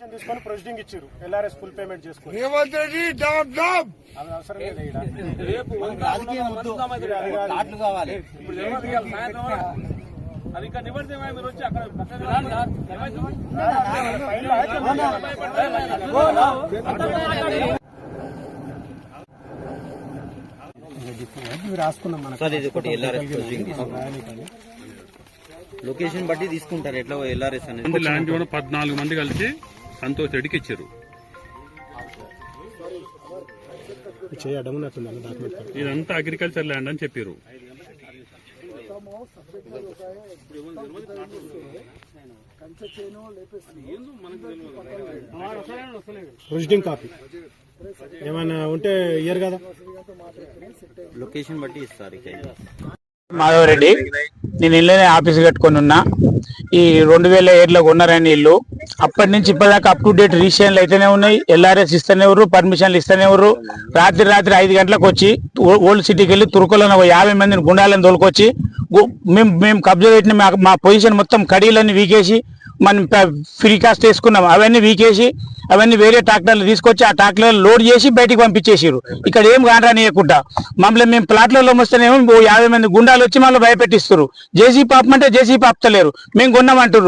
తీసుకొని ప్రొసీడింగ్ ఇచ్చారు LRS full payment చేసుకుని రేవంత్ రెడ్డి డాబ్ డాబ్ అది అవసరం లేదు ఈడ. రాజకీయం వద్దు కార్డులు కావాలి ఇప్పుడు తెలియదు ఇవాళ సాయంత్రం అది ఇంకా నివర్తనమై మీరు వచ్చి అక్కడ పక్కన ఇవి రాసుకున్నాం మనకు సార్ ఇది ఒకటి ఎల్ఆర్ఎస్ ప్రొసీడింగ్ లొకేషన్ బట్టి తీసుకుంటారు ఎట్లా ఎల్ఆర్ఎస్ అనేది ల్యాండ్ ఇవ్వడం పద్నాలుగు మంది కలిసి సంతోష్ రెడ్డికి ఇచ్చారు ఇదంతా అగ్రికల్చర్ ల్యాండ్ అని చెప్పారు. కాపీ ఏమైనా ఉంటే ఇయ్యరు కదా. లొకేషన్ బట్టి ఇస్తారు మాధవరెడ్డి నేను ఇళ్ళనే ఆఫీస్ కట్టుకొని ఉన్నా. ఈ రెండు వేల ఏడులో కొన్నారని ఇల్లు అప్పటి నుంచి ఇప్పటిదాకా అప్ టు డేట్ రిజిస్ట్రేషన్లు అయితేనే ఉన్నాయి. ఎల్ఆర్ఎస్ ఇస్తూనే ఎవరు పర్మిషన్లు ఇస్తూనే ఎవరు రాత్రి రాత్రి ఐదు గంటలకు వచ్చి ఓ- ఓల్డ్ సిటీకి వెళ్ళి తురుకులను ఒక యాభై మందిని గుండాలను తోలుకొచ్చి మేము మేము కబ్జా పెట్టిన మా పొజిషన్ మొత్తం కడీలన్నీ వీకేసి మనం ఫ్రీ కాస్ట్ వేసుకున్నాం. అవన్నీ వీకేసి అవన్నీ వేరే ట్రాక్టర్లు తీసుకొచ్చి ఆ ట్రాక్టర్లు లోడ్ చేసి బయటికి పంపించేసారు ఇక్కడ ఏం కానరానియకుండా మమ్మల్ని మేము ప్లాట్లలో వస్తేనేమో ఓ యాభై మంది గుండాలు వచ్చి మమ్మల్ని భయపెట్టిస్తారు జేసీ పాపమంటే జేసీ పాపతలేరు. మేము కొన్నామంటారు